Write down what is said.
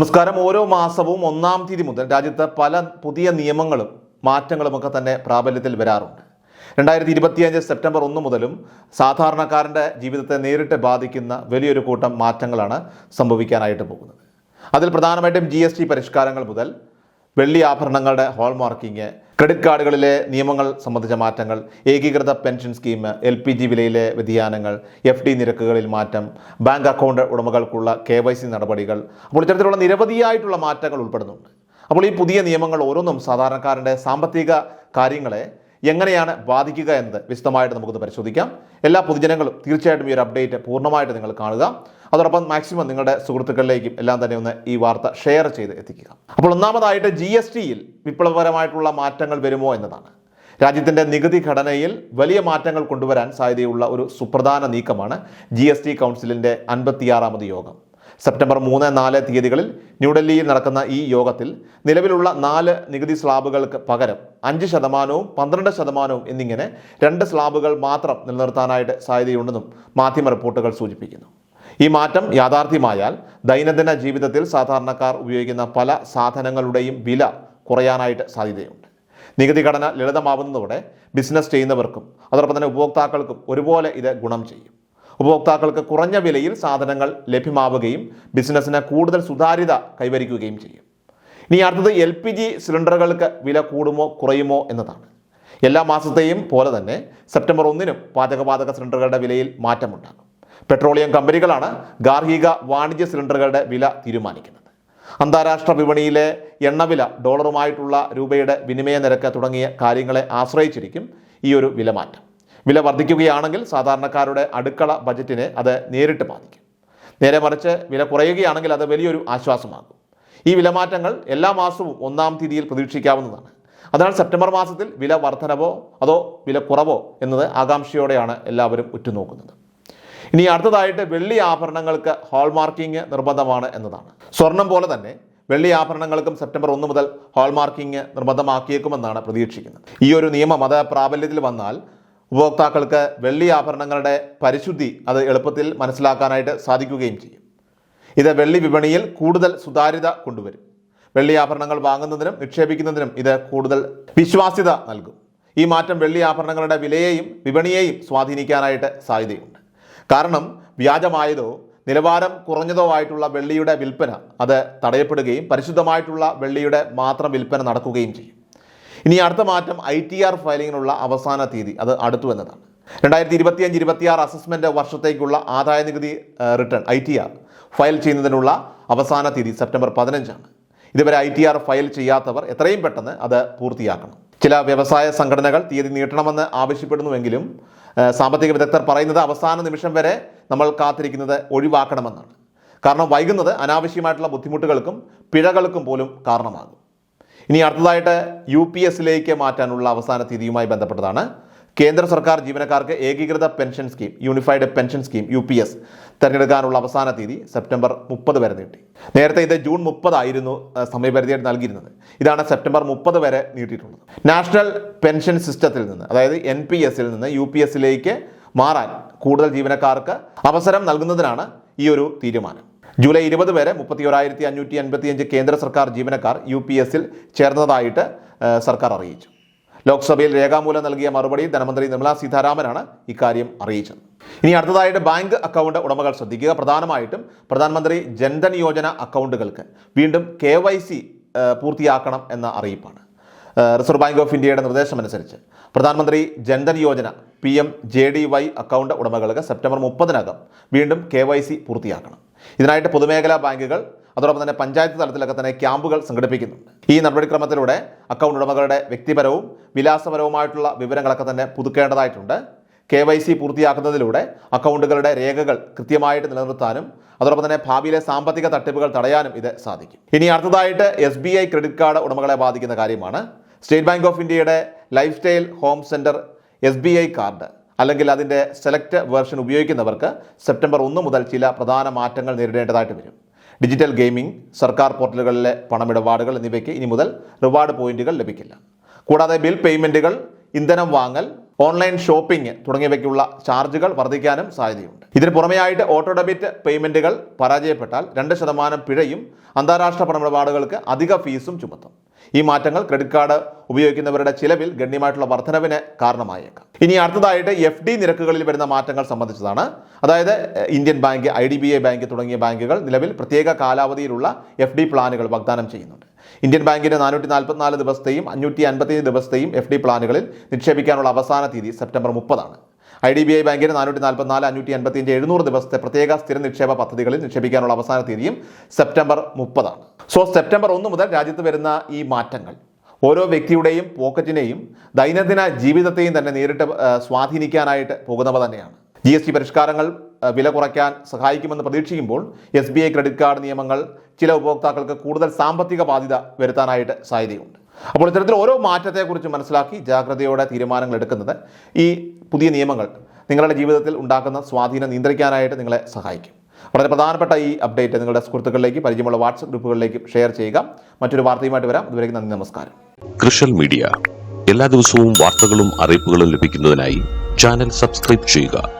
നമസ്കാരം. ഓരോ മാസവും ഒന്നാം തീയതി മുതൽ രാജ്യത്ത് പല പുതിയ നിയമങ്ങളും മാറ്റങ്ങളുമൊക്കെ തന്നെ പ്രാബല്യത്തിൽ വരാറുണ്ട്. രണ്ടായിരത്തി ഇരുപത്തിയഞ്ച് സെപ്റ്റംബർ ഒന്ന് മുതലും സാധാരണക്കാരന്റെ ജീവിതത്തെ നേരിട്ട് ബാധിക്കുന്ന വലിയൊരു കൂട്ടം മാറ്റങ്ങളാണ് സംഭവിക്കാനായിട്ട് പോകുന്നത്. അതിൽ പ്രധാനമായിട്ടും ജി പരിഷ്കാരങ്ങൾ മുതൽ വെള്ളി ആഭരണങ്ങളുടെ ഹോൾമാർക്കിംഗ് ക്രെഡിറ്റ് കാർഡുകളിലെ നിയമങ്ങൾ സംബന്ധിച്ച മാറ്റങ്ങൾ ഏകീകൃത pension scheme L P G വിലയിലെ വ്യതിയാനങ്ങൾ എഫ് ഡി നിരക്കുകളിൽ മാറ്റം ബാങ്ക് അക്കൗണ്ട് ഉടമകൾക്കുള്ള കെ വൈ സി നടപടികൾ. അപ്പോൾ ഇത്തരത്തിലുള്ള നിരവധിയായിട്ടുള്ള മാറ്റങ്ങൾ ഉൾപ്പെടുന്നുണ്ട്. അപ്പോൾ ഈ പുതിയ നിയമങ്ങൾ ഓരോന്നും സാധാരണക്കാരന്റെ സാമ്പത്തിക കാര്യങ്ങളെ എങ്ങനെയാണ് ബാധിക്കുക എന്നത് വിശദമായിട്ട് നമുക്കൊന്ന് പരിശോധിക്കാം. എല്ലാ പൊതുജനങ്ങളും തീർച്ചയായിട്ടും ഈ ഒരു അപ്ഡേറ്റ് പൂർണമായിട്ട് നിങ്ങൾ കാണുക. അതോടൊപ്പം മാക്സിമം നിങ്ങളുടെ സുഹൃത്തുക്കളിലേക്കും എല്ലാം തന്നെ ഒന്ന് ഈ വാർത്ത ഷെയർ ചെയ്ത് എത്തിക്കുക. അപ്പോൾ ഒന്നാമതായിട്ട് ജി എസ് ടിയിൽ വിപ്ലവപരമായിട്ടുള്ള മാറ്റങ്ങൾ വരുമോ എന്നതാണ്. രാജ്യത്തിന്റെ നികുതി ഘടനയിൽ വലിയ മാറ്റങ്ങൾ കൊണ്ടുവരാൻ സാധ്യതയുള്ള ഒരു സുപ്രധാന നീക്കമാണ് ജി എസ് ടി കൗൺസിലിന്റെ അൻപത്തിയാറാമത് യോഗം. സെപ്റ്റംബർ മൂന്ന് നാല് തീയതികളിൽ ന്യൂഡൽഹിയിൽ നടക്കുന്ന ഈ യോഗത്തിൽ നിലവിലുള്ള നാല് നികുതി സ്ലാബുകൾക്ക് പകരം അഞ്ച് ശതമാനവും പന്ത്രണ്ട് ശതമാനവും എന്നിങ്ങനെ രണ്ട് സ്ലാബുകൾ മാത്രം നിലനിർത്താനായിട്ട് സാധ്യതയുണ്ടെന്നും മാധ്യമ റിപ്പോർട്ടുകൾ സൂചിപ്പിക്കുന്നു. ഈ മാറ്റം യാഥാർത്ഥ്യമായാൽ ദൈനംദിന ജീവിതത്തിൽ സാധാരണക്കാർ ഉപയോഗിക്കുന്ന പല സാധനങ്ങളുടെയും വില കുറയാനായിട്ട് സാധ്യതയുണ്ട്. നികുതി ഘടന ലളിതമാവുന്നതോടെ ബിസിനസ് ചെയ്യുന്നവർക്കും അതോടൊപ്പം തന്നെ ഉപഭോക്താക്കൾക്കും ഒരുപോലെ ഇത് ഗുണം ചെയ്യും. ഉപഭോക്താക്കൾക്ക് കുറഞ്ഞ വിലയിൽ സാധനങ്ങൾ ലഭ്യമാവുകയും ബിസിനസ്സിന് കൂടുതൽ സുതാര്യത കൈവരിക്കുകയും ചെയ്യും. ഇനി അടുത്തത് എൽ പി ജി സിലിണ്ടറുകൾക്ക് വില കൂടുമോ കുറയുമോ എന്നതാണ്. എല്ലാ മാസത്തെയും പോലെ തന്നെ സെപ്റ്റംബർ ഒന്നിനും പാചകവാതക സിലിണ്ടറുകളുടെ വിലയിൽ മാറ്റമുണ്ടാകും. പെട്രോളിയം കമ്പനികളാണ് ഗാർഹിക വാണിജ്യ സിലിണ്ടറുകളുടെ വില തീരുമാനിക്കുന്നത്. അന്താരാഷ്ട്ര വിപണിയിലെ എണ്ണവില ഡോളറുമായിട്ടുള്ള രൂപയുടെ വിനിമയ നിരക്ക് തുടങ്ങിയ കാര്യങ്ങളെ ആശ്രയിച്ചിരിക്കും ഈ ഒരു വിലമാറ്റം. വില വർദ്ധിക്കുകയാണെങ്കിൽ സാധാരണക്കാരുടെ അടുക്കള ബജറ്റിനെ അത് നേരിട്ട് ബാധിക്കും. നേരെ മറിച്ച് വില കുറയുകയാണെങ്കിൽ അത് വലിയൊരു ആശ്വാസമാകും. ഈ വിലമാറ്റങ്ങൾ എല്ലാ മാസവും ഒന്നാം തീയതിയിൽ പ്രതീക്ഷിക്കാവുന്നതാണ്. അതിനാൽ സെപ്റ്റംബർ മാസത്തിൽ വില വർധനവോ അതോ വില കുറവോ എന്നത് ആകാംക്ഷയോടെയാണ് എല്ലാവരും ഉറ്റുനോക്കുന്നത്. ഇനി അടുത്തതായിട്ട് വെള്ളി ആഭരണങ്ങൾക്ക് ഹാൾമാർക്കിംഗ് നിർബന്ധമാണ് എന്നതാണ്. സ്വർണം പോലെ തന്നെ വെള്ളി ആഭരണങ്ങൾക്കും സെപ്റ്റംബർ ഒന്ന് മുതൽ ഹാൾമാർക്കിംഗ് നിർബന്ധമാക്കിയേക്കുമെന്നാണ് പ്രതീക്ഷിക്കുന്നത്. ഈ ഒരു നിയമം അത് പ്രാബല്യത്തിൽ വന്നാൽ ഉപഭോക്താക്കൾക്ക് വെള്ളി ആഭരണങ്ങളുടെ പരിശുദ്ധി അത് എളുപ്പത്തിൽ മനസ്സിലാക്കാനായിട്ട് സാധിക്കുകയും ചെയ്യും. ഇത് വെള്ളി വിപണിയിൽ കൂടുതൽ സുതാര്യത കൊണ്ടുവരും. വെള്ളി ആഭരണങ്ങൾ വാങ്ങുന്നതിനും നിക്ഷേപിക്കുന്നതിനും ഇത് കൂടുതൽ വിശ്വാസ്യത നൽകും. ഈ മാറ്റം വെള്ളി ആഭരണങ്ങളുടെ വിലയെയും വിപണിയെയും സ്വാധീനിക്കാനായിട്ട് സാധ്യതയുണ്ട്. കാരണം വ്യാജമായതോ നിലവാരം കുറഞ്ഞതോ ആയിട്ടുള്ള വെള്ളിയുടെ വിൽപ്പന അത് തടയപ്പെടുകയും പരിശുദ്ധമായിട്ടുള്ള വെള്ളിയുടെ മാത്രം വിൽപ്പന നടക്കുകയും ചെയ്യും. ഇനി അടുത്ത മാറ്റം ഐ ടി ആർ ഫയലിങ്ങിനുള്ള അവസാന തീയതി അത് അടുത്തു എന്നതാണ്. രണ്ടായിരത്തി ഇരുപത്തിയഞ്ച് ഇരുപത്തിയാറ് അസസ്മെന്റ് വർഷത്തേക്കുള്ള ആദായ നികുതി return I T R file ചെയ്യുന്നതിനുള്ള അവസാന തീയതി സെപ്റ്റംബർ പതിനഞ്ചാണ്. ഇതുവരെ ഐ ടി ആർ ഫയൽ ചെയ്യാത്തവർ എത്രയും പെട്ടെന്ന് അത് പൂർത്തിയാക്കണം. ചില വ്യവസായ സംഘടനകൾ തീയതി നീട്ടണമെന്ന് ആവശ്യപ്പെടുന്നുവെങ്കിലും സാമ്പത്തിക വിദഗ്ധർ പറയുന്നത് അവസാന നിമിഷം വരെ നമ്മൾ കാത്തിരിക്കുന്നത് ഒഴിവാക്കണമെന്നാണ്. കാരണം വൈകുന്നത് അനാവശ്യമായിട്ടുള്ള ബുദ്ധിമുട്ടുകൾക്കും പിഴകൾക്കും പോലും കാരണമാകും. ഇനി അടുത്തതായിട്ട് യു പി എസിലേക്ക് മാറ്റാനുള്ള അവസാന തീയതിയുമായി ബന്ധപ്പെട്ടതാണ്. കേന്ദ്ര സർക്കാർ ജീവനക്കാർക്ക് ഏകീകൃത pension scheme unified pension scheme U P S തിരഞ്ഞെടുക്കാനുള്ള അവസാന തീയതി സെപ്റ്റംബർ മുപ്പത് വരെ നീട്ടി. നേരത്തെ ഇത് ജൂൺ മുപ്പതായിരുന്നു സമയപരിധിയായിട്ട് നൽകിയിരുന്നത്. ഇതാണ് സെപ്റ്റംബർ മുപ്പത് വരെ നീട്ടിയിട്ടുള്ളത്. നാഷണൽ പെൻഷൻ സിസ്റ്റത്തിൽ നിന്ന് അതായത് എൻ പി എസിൽ നിന്ന് യു പി എസിലേക്ക് മാറാൻ കൂടുതൽ ജീവനക്കാർക്ക് അവസരം നൽകുന്നതിനാണ് ഈ ഒരു തീരുമാനം. ജൂലൈ ഇരുപത് വരെ മുപ്പത്തി ഒരായിരത്തി അഞ്ഞൂറ്റി അൻപത്തിയഞ്ച് കേന്ദ്ര സർക്കാർ ജീവനക്കാർ യു പി എസിൽ ചേർന്നതായിട്ട് സർക്കാർ അറിയിച്ചു. ലോക്സഭയിൽ രേഖാമൂലം നൽകിയ മറുപടി ധനമന്ത്രി നിർമ്മലാ സീതാരാമനാണ് ഇക്കാര്യം അറിയിച്ചത്. ഇനി അടുത്തതായിട്ട് ബാങ്ക് അക്കൗണ്ട് ഉടമകൾ ശ്രദ്ധിക്കുക. പ്രധാനമായിട്ടും പ്രധാനമന്ത്രി ജൻധൻ യോജന അക്കൗണ്ടുകൾക്ക് വീണ്ടും കെ വൈ സി പൂർത്തിയാക്കണം എന്ന അറിയിപ്പാണ്. റിസർവ് ബാങ്ക് ഓഫ് ഇന്ത്യയുടെ നിർദ്ദേശമനുസരിച്ച് പ്രധാനമന്ത്രി Jan Dhan Yojana P M J D Y account ഉടമകൾക്ക് സെപ്റ്റംബർ മുപ്പതിനകം വീണ്ടും കെ വൈ സി പൂർത്തിയാക്കണം. ഇതിനായിട്ട് പൊതുമേഖലാ ബാങ്കുകൾ അതോടൊപ്പം തന്നെ പഞ്ചായത്ത് തലത്തിലൊക്കെ തന്നെ ക്യാമ്പുകൾ സംഘടിപ്പിക്കുന്നുണ്ട്. ഈ നടപടിക്രമത്തിലൂടെ അക്കൗണ്ട് ഉടമകളുടെ വ്യക്തിപരവും വിലാസപരവുമായിട്ടുള്ള വിവരങ്ങളൊക്കെ തന്നെ പുതുക്കേണ്ടതായിട്ടുണ്ട്. കെ വൈ സി പൂർത്തിയാക്കുന്നതിലൂടെ അക്കൗണ്ടുകളുടെ രേഖകൾ കൃത്യമായിട്ട് നിലനിർത്താനും അതോടൊപ്പം തന്നെ ഭാവിയിലെ സാമ്പത്തിക തട്ടിപ്പുകൾ തടയാനും ഇത് സാധിക്കും. ഇനി അടുത്തതായിട്ട് എസ് ക്രെഡിറ്റ് കാർഡ് ഉടമകളെ ബാധിക്കുന്ന കാര്യമാണ്. സ്റ്റേറ്റ് ബാങ്ക് ഓഫ് ഇന്ത്യയുടെ lifestyle home centre S B I card അല്ലെങ്കിൽ അതിന്റെ സെലക്ട് വേർഷൻ ഉപയോഗിക്കുന്നവർക്ക് സെപ്റ്റംബർ ഒന്ന് മുതൽ ചില പ്രധാന മാറ്റങ്ങൾ നേരിടേണ്ടതായിട്ട് വരും. ഡിജിറ്റൽ ഗെയിമിംഗ് സർക്കാർ പോർട്ടലുകളിലെ പണമിടപാടുകൾ എന്നിവയ്ക്ക് ഇനി മുതൽ റിവാർഡ് പോയിന്റുകൾ ലഭിക്കില്ല. കൂടാതെ ബിൽ പേയ്മെന്റുകൾ ഇന്ധനം വാങ്ങൽ ഓൺലൈൻ ഷോപ്പിംഗ് തുടങ്ങിയവയ്ക്കുള്ള ചാർജുകൾ വർദ്ധിക്കാനും സാധ്യതയുണ്ട്. ഇതിന് പുറമെയായിട്ട് ഓട്ടോ ഡെബിറ്റ് പേയ്മെന്റുകൾ പരാജയപ്പെട്ടാൽ രണ്ട് ശതമാനം പിഴയും അന്താരാഷ്ട്ര പണമിടപാടുകൾക്ക് അധിക ഫീസും ചുമത്തും. ഈ മാറ്റങ്ങൾ ക്രെഡിറ്റ് കാർഡ് ഉപയോഗിക്കുന്നവരുടെ ചിലവിൽ ഗണ്യമായിട്ടുള്ള വർധനവിന് കാരണമായേക്കാം. ഇനി അടുത്തതായിട്ട് എഫ് ഡി നിരക്കുകളിൽ വരുന്ന മാറ്റങ്ങൾ സംബന്ധിച്ചതാണ്. അതായത് ഇന്ത്യൻ ബാങ്ക് ഐ ബാങ്ക് തുടങ്ങിയ ബാങ്കുകൾ നിലവിൽ പ്രത്യേക കാലാവധിയിലുള്ള എഫ് പ്ലാനുകൾ വാഗ്ദാനം ചെയ്യുന്നുണ്ട്. ഇന്ത്യൻ ബാങ്കിന്റെ നാനൂറ്റി നാൽപ്പത്തിനാല് ദിവസത്തെയും അഞ്ഞൂറ്റി അൻപത്തിയഞ്ച് ദിവസത്തെയും എഫ് ഡി പ്ലാനുകളിൽ നിക്ഷേപിക്കാനുള്ള അവസാന തീയതി സെപ്റ്റംബർ മുപ്പതാണ്. ഐ ഡി ബി ഐ ബാങ്കിന് നാനൂറ്റി നാൽപ്പത്തിനാല് അഞ്ഞൂറ്റി അൻപത്തിയഞ്ച് എഴുന്നൂറ് ദിവസത്തെ പ്രത്യേക സ്ഥിര നിക്ഷേപ പദ്ധതികളിൽ നിക്ഷേപിക്കാനുള്ള അവസാന തീയതിയും സെപ്റ്റംബർ മുപ്പതാണ്. സോ സെപ്റ്റംബർ ഒന്ന് മുതൽ രാജ്യത്ത് വരുന്ന ഈ മാറ്റങ്ങൾ ഓരോ വ്യക്തിയുടെയും പോക്കറ്റിനെയും ദൈനംദിന ജീവിതത്തെയും തന്നെ നേരിട്ട് സ്വാധീനിക്കാനായിട്ട് പോകുന്നവ തന്നെയാണ്. ജി എസ് ടി പരിഷ്കാരങ്ങൾ വില കുറയ്ക്കാൻ സഹായിക്കുമെന്ന് പ്രതീക്ഷിക്കുമ്പോൾ S B I credit card നിയമങ്ങൾ ചില ഉപഭോക്താക്കൾക്ക് കൂടുതൽ സാമ്പത്തിക ബാധ്യത വരുത്താനായിട്ട് സാധ്യതയുണ്ട്. അപ്പോൾ ഇത്തരത്തിൽ ഓരോ മാറ്റത്തെക്കുറിച്ച് മനസ്സിലാക്കി ജാഗ്രതയോടെ തീരുമാനങ്ങൾ എടുക്കുന്നത് ഈ പുതിയ നിയമങ്ങൾ നിങ്ങളുടെ ജീവിതത്തിൽ ഉണ്ടാക്കുന്ന സ്വാധീനം നിയന്ത്രിക്കാനായിട്ട് നിങ്ങളെ സഹായിക്കും. വളരെ പ്രധാനപ്പെട്ട ഈ അപ്ഡേറ്റ് നിങ്ങളുടെ സുഹൃത്തുക്കളിലേക്ക് പരിചയമുള്ള വാട്സപ്പ് ഗ്രൂപ്പുകളിലേക്ക് ഷെയർ ചെയ്യുക. മറ്റൊരു വാർത്തയുമായിട്ട് വരാം. അതുവരെ നന്ദി നമസ്കാരം. കൃഷൽ മീഡിയ. എല്ലാ ദിവസവും വാർത്തകളും അറിയിപ്പുകളും ലഭിക്കുന്നതിനായി ചാനൽ സബ്സ്ക്രൈബ് ചെയ്യുക.